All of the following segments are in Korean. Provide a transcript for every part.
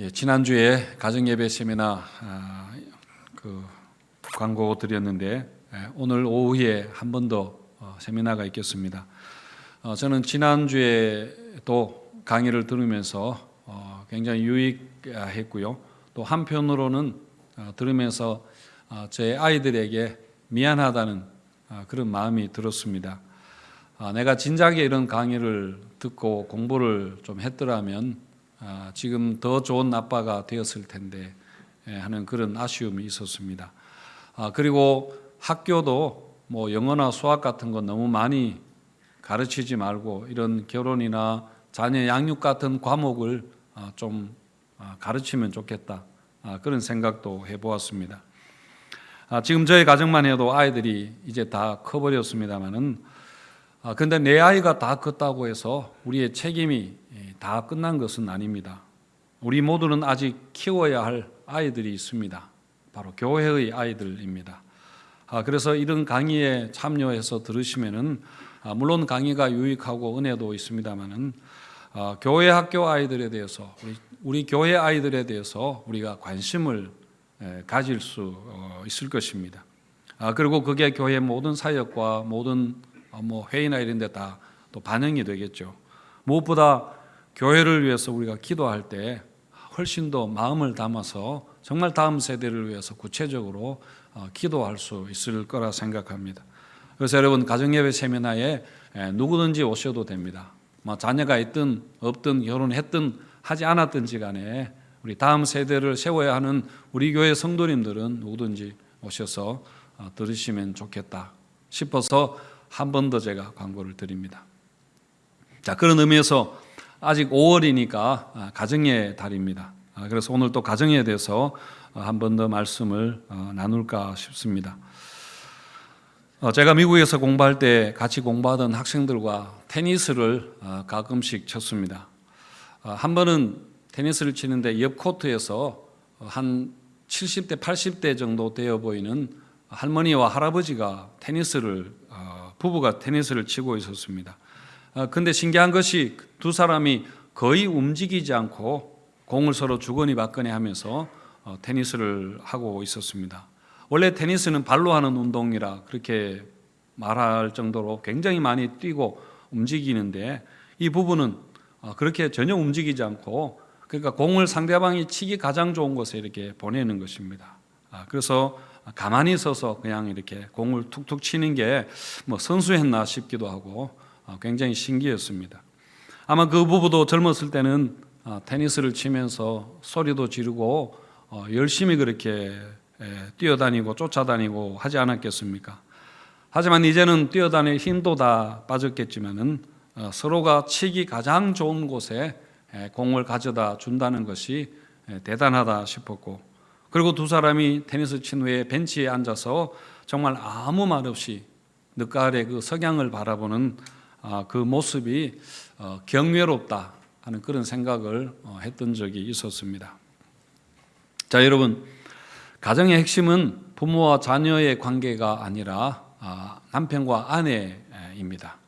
예, 지난주에 가정예배 세미나 아, 그 광고 드렸는데 예, 오늘 오후에 한 번더 어, 세미나가 있겠습니다. 어, 저는 지난주에 또 강의를 들으면서 어, 굉장히 유익했고요. 또 한편으로는 어, 들으면서 어, 제 아이들에게 미안하다는 어, 그런 마음이 들었습니다. 아, 내가 진작에 이런 강의를 듣고 공부를 좀 했더라면 아, 지금 더 좋은 아빠가 되었을 텐데 예, 하는 그런 아쉬움이 있었습니다. 아, 그리고 학교도 뭐 영어나 수학 같은 거 너무 많이 가르치지 말고 이런 결혼이나 자녀 양육 같은 과목을 아, 좀 아, 가르치면 좋겠다 아, 그런 생각도 해보았습니다. 아, 지금 저희 가정만 해도 아이들이 이제 다 커버렸습니다만은 아, 근데 내 아이가 다 컸다고 해서 우리의 책임이 예, 다 끝난 것은 아닙니다. 우리 모두는 아직 키워야 할 아이들이 있습니다. 바로 교회의 아이들입니다. 아, 그래서 이런 강의에 참여해서 들으시면은 아, 물론 강의가 유익하고 은혜도 있습니다만은 아, 교회 학교 아이들에 대해서 우리, 우리 교회 아이들에 대해서 우리가 관심을 에, 가질 수 어, 있을 것입니다. 아, 그리고 그게 교회 모든 사역과 모든 어, 뭐 회의나 이런 데 다 또 반영이 되겠죠. 무엇보다 교회를 위해서 우리가 기도할 때 훨씬 더 마음을 담아서 정말 다음 세대를 위해서 구체적으로 어, 기도할 수 있을 거라 생각합니다. 그래서 여러분 가정예배 세미나에 에, 누구든지 오셔도 됩니다. 뭐 자녀가 있든 없든 결혼했든 하지 않았든지 간에 우리 다음 세대를 세워야 하는 우리 교회 성도님들은 누구든지 오셔서 어, 들으시면 좋겠다 싶어서 한 번 더 제가 광고를 드립니다. 자 그런 의미에서 아직 5월이니까 가정의 달입니다. 아, 그래서 오늘 또 가정에 대해서 어, 한번 더 말씀을 어, 나눌까 싶습니다. 어, 제가 미국에서 공부할 때 같이 공부하던 학생들과 테니스를 어, 가끔씩 쳤습니다. 어, 한 번은 테니스를 치는데 옆 코트에서 어, 한 70대, 80대 정도 되어 보이는 할머니와 할아버지가 테니스를 어, 부부가 테니스를 치고 있었습니다. 어, 근데 신기한 것이 두 사람이 거의 움직이지 않고 공을 서로 주거니 받거니 하면서 어, 테니스를 하고 있었습니다. 원래 테니스는 발로 하는 운동이라 그렇게 말할 정도로 굉장히 많이 뛰고 움직이는데 이 부분은 어, 그렇게 전혀 움직이지 않고 그러니까 공을 상대방이 치기 가장 좋은 곳에 이렇게 보내는 것입니다. 아, 그래서 가만히 서서 그냥 이렇게 공을 툭툭 치는 게 뭐 선수했나 싶기도 하고 어, 굉장히 신기했습니다. 아마 그 부부도 젊었을 때는 어, 테니스를 치면서 소리도 지르고 어, 열심히 그렇게 에, 뛰어다니고 쫓아다니고 하지 않았겠습니까? 하지만 이제는 뛰어다닐 힘도 다 빠졌겠지만은 어, 서로가 치기 가장 좋은 곳에 에, 공을 가져다 준다는 것이 에, 대단하다 싶었고 그리고 두 사람이 테니스 친 후에 벤치에 앉아서 정말 아무 말 없이 늦가을의 그 석양을 바라보는 아, 그 모습이 어, 경외롭다 하는 그런 생각을 어, 했던 적이 있었습니다. 자, 여러분, 가정의 핵심은 부모와 자녀의 관계가 아니라 아, 남편과 아내입니다.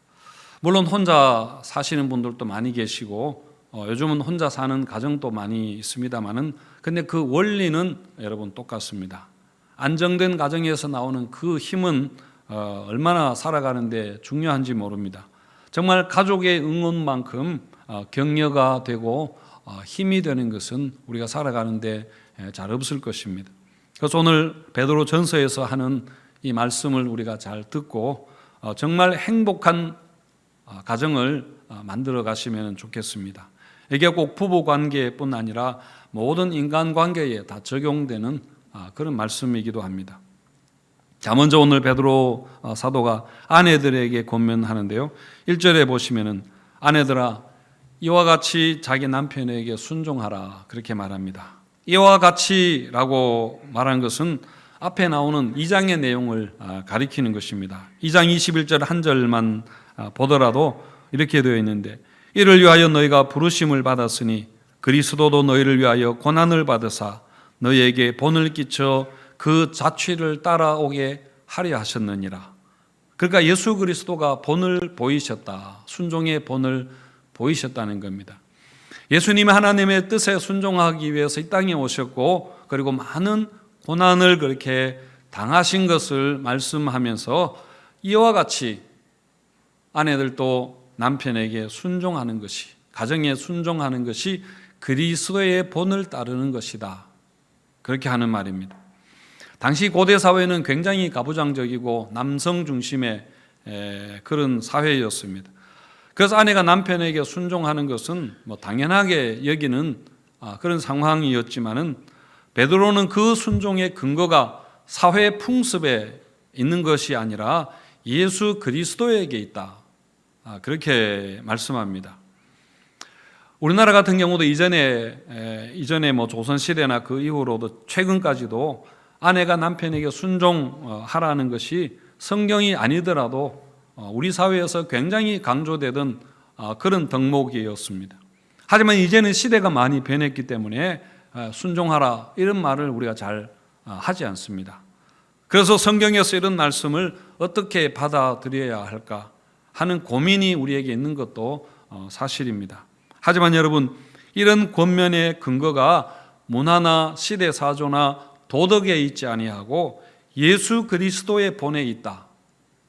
물론 혼자 사시는 분들도 많이 계시고 어, 요즘은 혼자 사는 가정도 많이 있습니다만은 근데 그 원리는 여러분 똑같습니다. 안정된 가정에서 나오는 그 힘은 어, 얼마나 살아가는데 중요한지 모릅니다. 정말 가족의 응원만큼 어, 격려가 되고 어, 힘이 되는 것은 우리가 살아가는데 에, 잘 없을 것입니다. 그래서 오늘 베드로 전서에서 하는 이 말씀을 우리가 잘 듣고 어, 정말 행복한 어, 가정을 어, 만들어 가시면 좋겠습니다. 이게 꼭 부부 관계뿐 아니라 모든 인간 관계에 다 적용되는 아, 그런 말씀이기도 합니다. 자, 먼저 오늘 베드로 어, 사도가 아내들에게 권면하는데요. 1절에 보시면은 아내들아 이와 같이 자기 남편에게 순종하라 그렇게 말합니다. 이와 같이라고 말한 것은 앞에 나오는 2장의 내용을 아, 가리키는 것입니다. 2장 21절 한 절만 아, 보더라도 이렇게 되어 있는데 이를 위하여 너희가 부르심을 받았으니 그리스도도 너희를 위하여 고난을 받으사 너희에게 본을 끼쳐 그 자취를 따라오게 하려 하셨느니라. 그러니까 예수 그리스도가 본을 보이셨다. 순종의 본을 보이셨다는 겁니다. 예수님이 하나님의 뜻에 순종하기 위해서 이 땅에 오셨고 그리고 많은 고난을 그렇게 당하신 것을 말씀하면서 이와 같이 아내들도 남편에게 순종하는 것이 가정에 순종하는 것이 그리스도의 본을 따르는 것이다. 그렇게 하는 말입니다. 당시 고대 사회는 굉장히 가부장적이고 남성 중심의 에, 그런 사회였습니다. 그래서 아내가 남편에게 순종하는 것은 뭐 당연하게 여기는 아, 그런 상황이었지만은 베드로는 그 순종의 근거가 사회 풍습에 있는 것이 아니라 예수 그리스도에게 있다. 아, 그렇게 말씀합니다. 우리나라 같은 경우도 이전에 에, 이전에 뭐 조선 시대나 그 이후로도 최근까지도 아내가 남편에게 순종하라는 것이 성경이 아니더라도 어, 우리 사회에서 굉장히 강조되던 어, 그런 덕목이었습니다. 하지만 이제는 시대가 많이 변했기 때문에 어, 순종하라 이런 말을 우리가 잘 어, 하지 않습니다. 그래서 성경에서 이런 말씀을 어떻게 받아들여야 할까 하는 고민이 우리에게 있는 것도 어, 사실입니다. 하지만 여러분 이런 권면의 근거가 문화나 시대 사조나 도덕에 있지 아니하고 예수 그리스도의 본에 있다.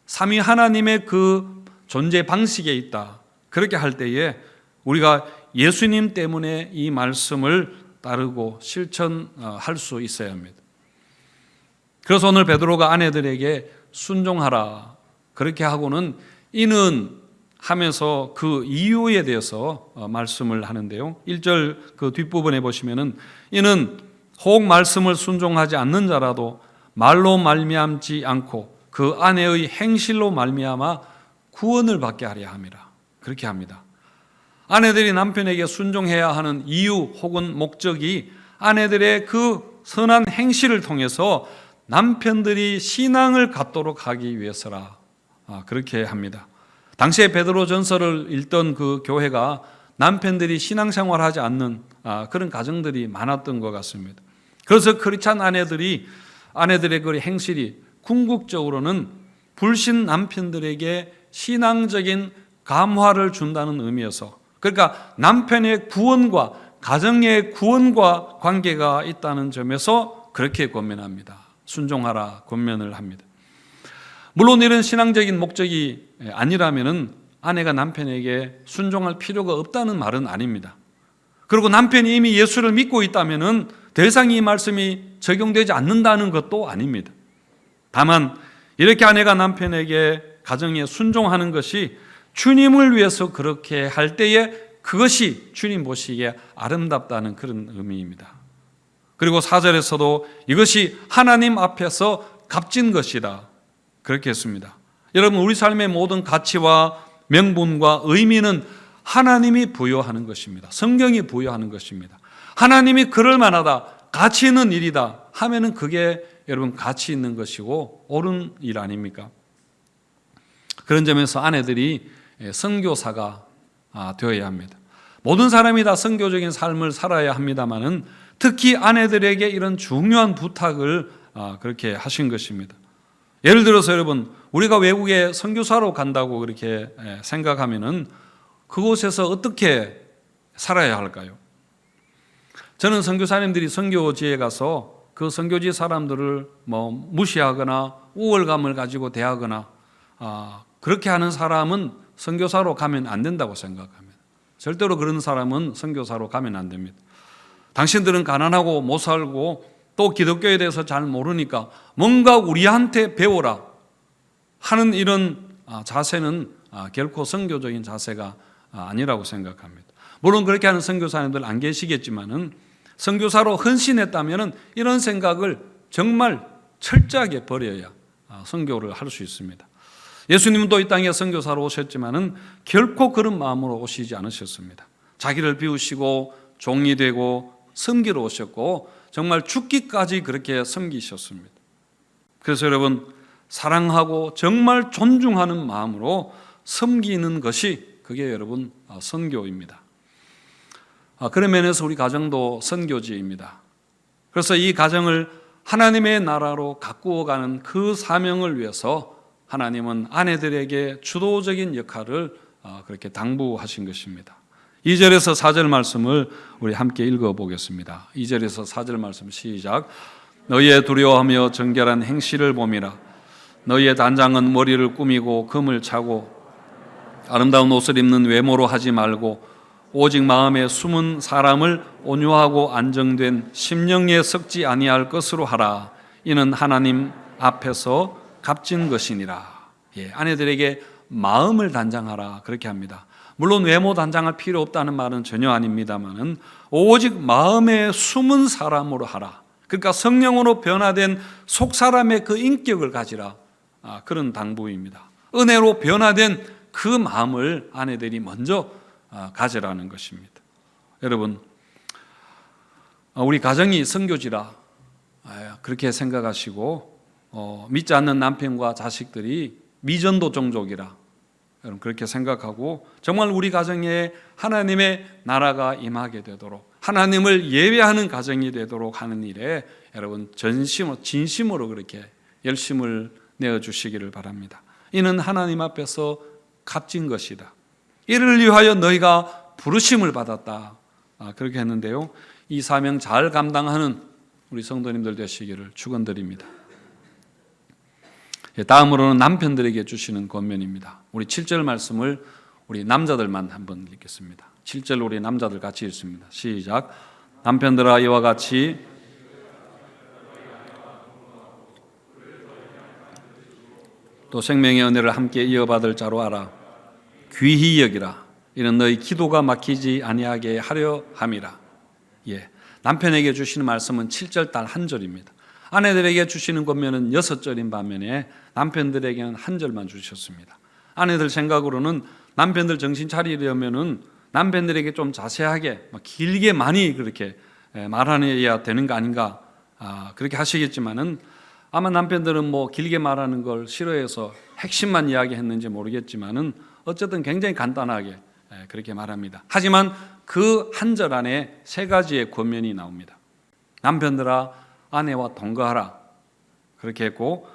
삼위 하나님의 그 존재 방식에 있다. 그렇게 할 때에 우리가 예수님 때문에 이 말씀을 따르고 실천할 수 있어야 합니다. 그래서 오늘 베드로가 아내들에게 순종하라 그렇게 하고는 이는 하면서 그 이유에 대해서 어, 말씀을 하는데요. 1절 그 뒷부분에 보시면은 이는 혹 말씀을 순종하지 않는 자라도 말로 말미암지 않고 그 아내의 행실로 말미암아 구원을 받게 하려 함이라. 그렇게 합니다. 아내들이 남편에게 순종해야 하는 이유 혹은 목적이 아내들의 그 선한 행실을 통해서 남편들이 신앙을 갖도록 하기 위해서라. 아, 그렇게 합니다. 당시에 베드로 전설을 읽던 그 교회가 남편들이 신앙생활하지 않는 아, 그런 가정들이 많았던 것 같습니다. 그래서 크리스찬 아내들이 아내들의 그 행실이 궁극적으로는 불신 남편들에게 신앙적인 감화를 준다는 의미여서 그러니까 남편의 구원과 가정의 구원과 관계가 있다는 점에서 그렇게 권면합니다. 순종하라 권면을 합니다. 물론 이런 신앙적인 목적이 아니라면은 아내가 남편에게 순종할 필요가 없다는 말은 아닙니다. 그리고 남편이 이미 예수를 믿고 있다면은 더 이상 이 말씀이 적용되지 않는다는 것도 아닙니다. 다만 이렇게 아내가 남편에게 가정에 순종하는 것이 주님을 위해서 그렇게 할 때에 그것이 주님 보시기에 아름답다는 그런 의미입니다. 그리고 사절에서도 이것이 하나님 앞에서 값진 것이다. 그렇게 했습니다. 여러분, 우리 삶의 모든 가치와 명분과 의미는 하나님이 부여하는 것입니다. 성경이 부여하는 것입니다. 하나님이 그럴 만하다, 가치 있는 일이다 하면은 그게 여러분 가치 있는 것이고 옳은 일 아닙니까? 그런 점에서 아내들이 선교사가 아, 되어야 합니다. 모든 사람이 다 선교적인 삶을 살아야 합니다만은 특히 아내들에게 이런 중요한 부탁을 아, 그렇게 하신 것입니다. 예를 들어서 여러분 우리가 외국에 선교사로 간다고 그렇게 생각하면은 그곳에서 어떻게 살아야 할까요? 저는 선교사님들이 선교지에 가서 그 선교지 사람들을 뭐 무시하거나 우월감을 가지고 대하거나 아, 그렇게 하는 사람은 선교사로 가면 안 된다고 생각합니다. 절대로 그런 사람은 선교사로 가면 안 됩니다. 당신들은 가난하고 못 살고 또 기독교에 대해서 잘 모르니까 뭔가 우리한테 배워라 하는 이런 아, 자세는 아, 결코 선교적인 자세가 아, 아니라고 생각합니다. 물론 그렇게 하는 선교사님들 안 계시겠지만은 선교사로 헌신했다면은 이런 생각을 정말 철저하게 버려야 선교를 할 수 있습니다. 예수님도 이 땅에 선교사로 오셨지만은 결코 그런 마음으로 오시지 않으셨습니다. 자기를 비우시고 종이 되고 섬기러 오셨고 정말 죽기까지 그렇게 섬기셨습니다. 그래서 여러분 사랑하고 정말 존중하는 마음으로 섬기는 것이 그게 여러분 선교입니다. 그런 면에서 우리 가정도 선교지입니다. 그래서 이 가정을 하나님의 나라로 가꾸어 가는 그 사명을 위해서 하나님은 아내들에게 주도적인 역할을 그렇게 당부하신 것입니다. 2절에서 4절 말씀을 우리 함께 읽어 보겠습니다. 2절에서 4절 말씀 시작. 너희의 두려워하며 정결한 행실을 봄이라. 너희의 단장은 머리를 꾸미고 금을 차고 아름다운 옷을 입는 외모로 하지 말고 오직 마음에 숨은 사람을 온유하고 안정된 심령에 섞지 아니할 것으로 하라. 이는 하나님 앞에서 값진 것이니라. 예, 아내들에게 마음을 단장하라 그렇게 합니다. 물론 외모 단장할 필요 없다는 말은 전혀 아닙니다만은 오직 마음에 숨은 사람으로 하라. 그러니까 성령으로 변화된 속 사람의 그 인격을 가지라. 아, 그런 당부입니다. 은혜로 변화된 그 마음을 아내들이 먼저 아, 가져라는 것입니다. 여러분, 아, 우리 가정이 성교지라 아, 그렇게 생각하시고 어, 믿지 않는 남편과 자식들이 미전도 종족이라 여러분 그렇게 생각하고 정말 우리 가정에 하나님의 나라가 임하게 되도록 하나님을 예배하는 가정이 되도록 하는 일에 여러분 전심 진심으로 그렇게 열심을 내어 주시기를 바랍니다. 이는 하나님 앞에서 값진 것이다. 이를 위하여 너희가 부르심을 받았다. 아, 그렇게 했는데요. 이 사명 잘 감당하는 우리 성도님들 되시기를 축원드립니다. 예, 다음으로는 남편들에게 주시는 권면입니다. 우리 7절 말씀을 우리 남자들만 한번 읽겠습니다. 7절 우리 남자들 같이 읽습니다. 시작. 남편들아 이와 같이 또 생명의 은혜를 함께 이어받을 자로 알아. 귀히 여기라. 이는 너희 기도가 막히지 아니하게 하려 함이라. 예. 남편에게 주시는 말씀은 7절 달한 절입니다. 아내들에게 주시는 권면은 6절인 반면에 남편들에게는 한 절만 주셨습니다. 아내들 생각으로는 남편들 정신 차리려면은 남편들에게 좀 자세하게 막 길게 많이 그렇게 말하야 되는 거 아닌가 아, 그렇게 하시겠지만은 아마 남편들은 뭐 길게 말하는 걸 싫어해서 핵심만 이야기했는지 모르겠지만은 어쨌든 굉장히 간단하게 예, 그렇게 말합니다. 하지만 그 한 절 안에 세 가지의 권면이 나옵니다. 남편들아 아내와 동거하라 그렇게 했고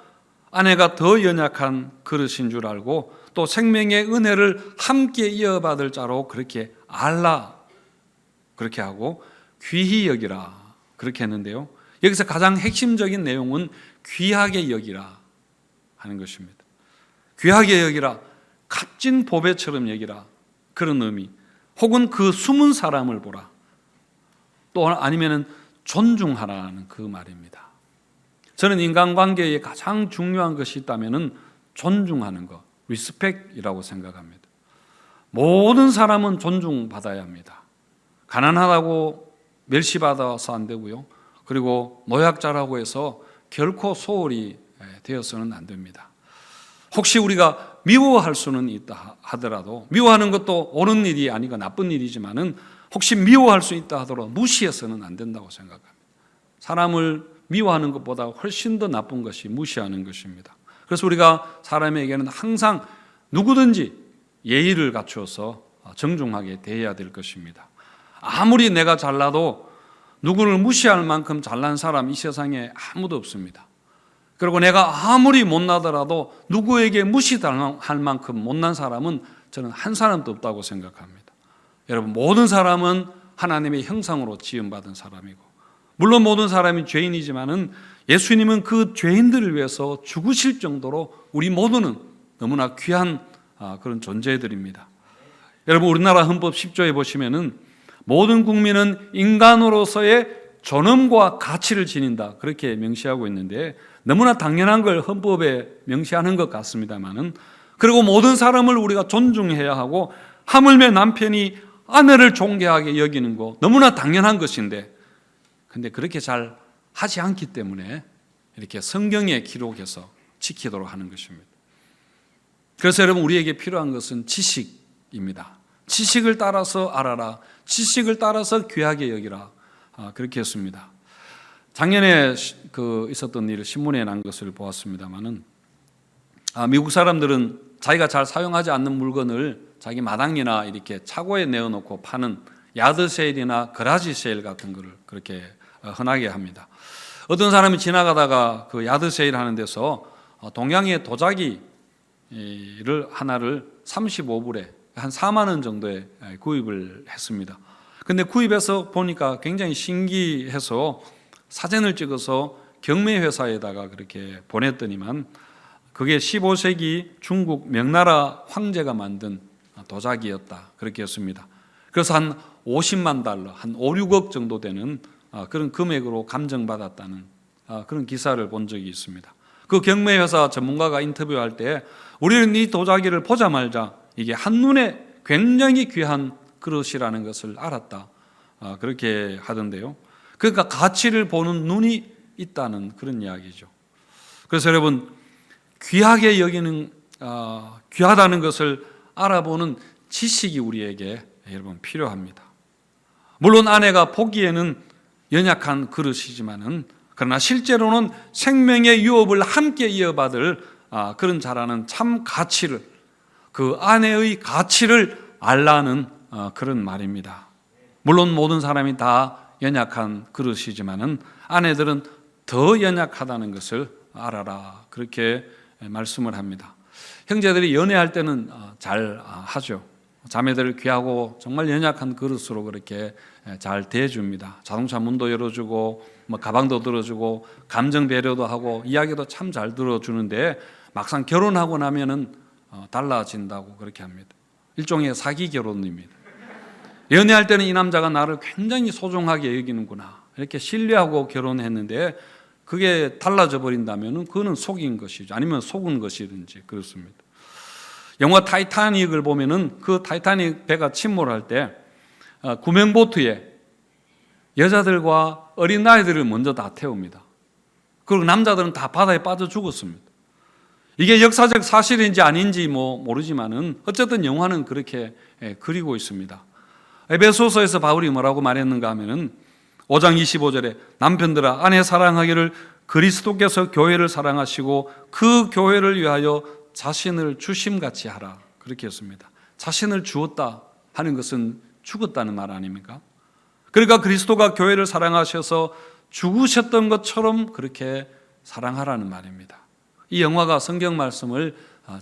아내가 더 연약한 그릇인 줄 알고 또 생명의 은혜를 함께 이어받을 자로 그렇게 알라 그렇게 하고 귀히 여기라 그렇게 했는데요. 여기서 가장 핵심적인 내용은 귀하게 여기라 하는 것입니다. 귀하게 여기라 값진 보배처럼 여기라 그런 의미 혹은 그 숨은 사람을 보라 또 아니면은 존중하라는 그 말입니다. 저는 인간관계에 가장 중요한 것이 있다면은 존중하는 것, 리스펙이라고 생각합니다. 모든 사람은 존중받아야 합니다. 가난하다고 멸시받아서 안 되고요. 그리고 노약자라고 해서 결코 소홀히 되어서는 안 됩니다. 혹시 우리가 미워할 수는 있다 하더라도 미워하는 것도 옳은 일이 아니고 나쁜 일이지만은 혹시 미워할 수 있다 하더라도 무시해서는 안 된다고 생각합니다. 사람을 미워하는 것보다 훨씬 더 나쁜 것이 무시하는 것입니다. 그래서 우리가 사람에게는 항상 누구든지 예의를 갖추어서 정중하게 대해야 될 것입니다. 아무리 내가 잘나도 누구를 무시할 만큼 잘난 사람 이 세상에 아무도 없습니다. 그리고 내가 아무리 못나더라도 누구에게 무시할 만큼 못난 사람은 저는 한 사람도 없다고 생각합니다. 여러분 모든 사람은 하나님의 형상으로 지음받은 사람이고 물론 모든 사람이 죄인이지만은 예수님은 그 죄인들을 위해서 죽으실 정도로 우리 모두는 너무나 귀한 아, 그런 존재들입니다. 여러분 우리나라 헌법 10조에 보시면은 모든 국민은 인간으로서의 존엄과 가치를 지닌다 그렇게 명시하고 있는데 너무나 당연한 걸 헌법에 명시하는 것 같습니다만은 그리고 모든 사람을 우리가 존중해야 하고 하물며 남편이 아내를 존귀하게 여기는 거 너무나 당연한 것인데 근데 그렇게 잘 하지 않기 때문에 이렇게 성경에 기록해서 지키도록 하는 것입니다. 그래서 여러분 우리에게 필요한 것은 지식입니다. 지식을 따라서 알아라. 지식을 따라서 귀하게 여기라. 아, 그렇게 했습니다. 작년에 그 있었던 일을 신문에 난 것을 보았습니다만은 아, 미국 사람들은 자기가 잘 사용하지 않는 물건을 자기 마당이나 이렇게 차고에 내어놓고 파는 야드 세일이나 거라지 세일 같은 거를 그렇게 어, 흔하게 합니다. 어떤 사람이 지나가다가 그 야드 세일 하는 데서 어, 동양의 도자기를 하나를 35불에 한 4만 원 정도에 구입을 했습니다. 근데 구입해서 보니까 굉장히 신기해서 사진을 찍어서 경매 회사에다가 그렇게 보냈더니만 그게 15세기 중국 명나라 황제가 만든 도자기였다. 그렇게 했습니다. 그래서 한 50만 달러, 한 5, 6억 정도 되는 아, 그런 금액으로 감정받았다는 아, 그런 기사를 본 적이 있습니다. 그 경매 회사 전문가가 인터뷰할 때 우리는 이 도자기를 보자마자 이게 한눈에 굉장히 귀한 그릇이라는 것을 알았다. 아, 그렇게 하던데요. 그러니까 가치를 보는 눈이 있다는 그런 이야기죠. 그래서 여러분 귀하게 여기는 아, 귀하다는 것을 알아보는 지식이 우리에게 여러분 필요합니다. 물론 아내가 보기에는 연약한 그릇이지만은 그러나 실제로는 생명의 유업을 함께 이어받을 아, 그런 자라는 참 가치를 그 아내의 가치를 알라는 아, 그런 말입니다. 물론 모든 사람이 다 연약한 그릇이지만은 아내들은 더 연약하다는 것을 알아라 그렇게 말씀을 합니다. 형제들이 연애할 때는 아, 잘 하죠. 자매들을 귀하고 정말 연약한 그릇으로 그렇게 잘 대해줍니다. 자동차 문도 열어주고 뭐 가방도 들어주고 감정 배려도 하고 이야기도 참 잘 들어주는데 막상 결혼하고 나면은 어, 달라진다고 그렇게 합니다. 일종의 사기 결혼입니다. 연애할 때는 이 남자가 나를 굉장히 소중하게 여기는구나 이렇게 신뢰하고 결혼했는데 그게 달라져 버린다면은 그는 속인 것이죠. 아니면 속은 것이든지 그렇습니다. 영화 타이타닉을 보면은 그 타이타닉 배가 침몰할 때 어, 구명보트에 여자들과 어린 아이들을 먼저 다 태웁니다. 그리고 남자들은 다 바다에 빠져 죽었습니다. 이게 역사적 사실인지 아닌지 뭐 모르지만은 어쨌든 영화는 그렇게 예, 그리고 있습니다. 에베소서에서 바울이 뭐라고 말했는가 하면은 5장 25절에 남편들아 아내 사랑하기를 그리스도께서 교회를 사랑하시고 그 교회를 위하여 자신을 주심같이 하라. 그렇게 했습니다. 자신을 주었다 하는 것은 죽었다는 말 아닙니까? 그러니까 그리스도가 교회를 사랑하셔서 죽으셨던 것처럼 그렇게 사랑하라는 말입니다. 이 영화가 성경 말씀을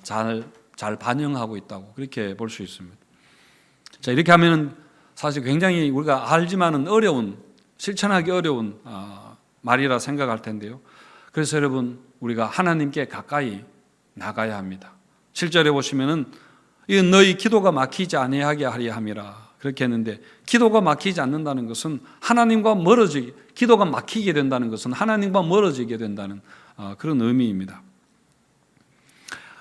잘, 잘 반영하고 있다고 그렇게 볼 수 있습니다. 자, 이렇게 하면은 사실 굉장히 우리가 알지만은 어려운, 실천하기 어려운 말이라 생각할 텐데요. 그래서 여러분, 우리가 하나님께 가까이 나가야 합니다. 7절에 보시면은 이 너희 기도가 막히지 아니하게 하려 함이라 그렇게 했는데 기도가 막히지 않는다는 것은 하나님과 멀어지게 기도가 막히게 된다는 것은 하나님과 멀어지게 된다는 아, 그런 의미입니다.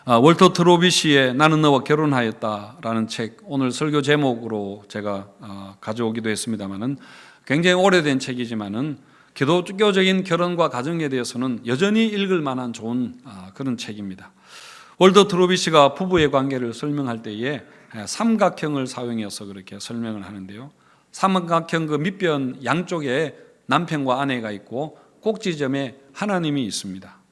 아, 월터 트로비시의 나는 너와 결혼하였다라는 책 오늘 설교 제목으로 제가 아, 가져오기도 했습니다만은 굉장히 오래된 책이지만은 기독교적인 결혼과 가정에 대해서는 여전히 읽을 만한 좋은 그런 책입니다. 월더 트로비시가 부부의 관계를 설명할 때에 삼각형을 사용해서 그렇게 설명을 하는데요. 삼각형 그 밑변 양쪽에 남편과 아내가 있고 꼭지점에 하나님이 있습니다.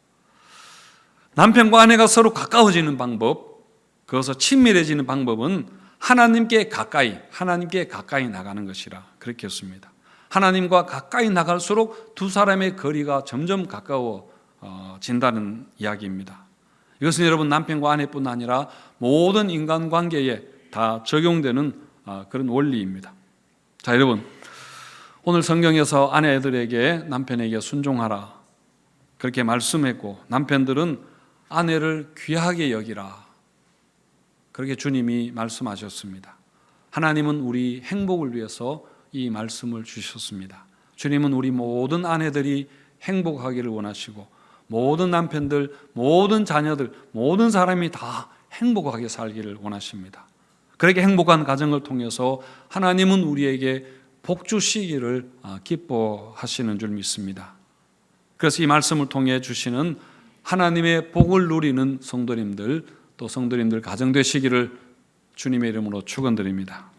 남편과 아내가 서로 가까워지는 방법, 그것서 친밀해지는 방법은 하나님께 가까이, 하나님께 가까이 나가는 것이라 그렇게 했습니다. 하나님과 가까이 나갈수록 두 사람의 거리가 점점 가까워진다는 이야기입니다. 이것은 여러분 남편과 아내뿐 아니라 모든 인간 관계에 다 적용되는 아, 그런 원리입니다. 자, 여러분. 오늘 성경에서 아내들에게 남편에게 순종하라. 그렇게 말씀했고 남편들은 아내를 귀하게 여기라. 그렇게 주님이 말씀하셨습니다. 하나님은 우리 행복을 위해서 이 말씀을 주셨습니다. 주님은 우리 모든 아내들이 행복하기를 원하시고 모든 남편들, 모든 자녀들, 모든 사람이 다 행복하게 살기를 원하십니다. 그렇게 행복한 가정을 통해서 하나님은 우리에게 복 주시기를 아, 기뻐하시는 줄 믿습니다. 그래서 이 말씀을 통해 주시는 하나님의 복을 누리는 성도님들 또 성도님들 가정 되시기를 주님의 이름으로 축원드립니다.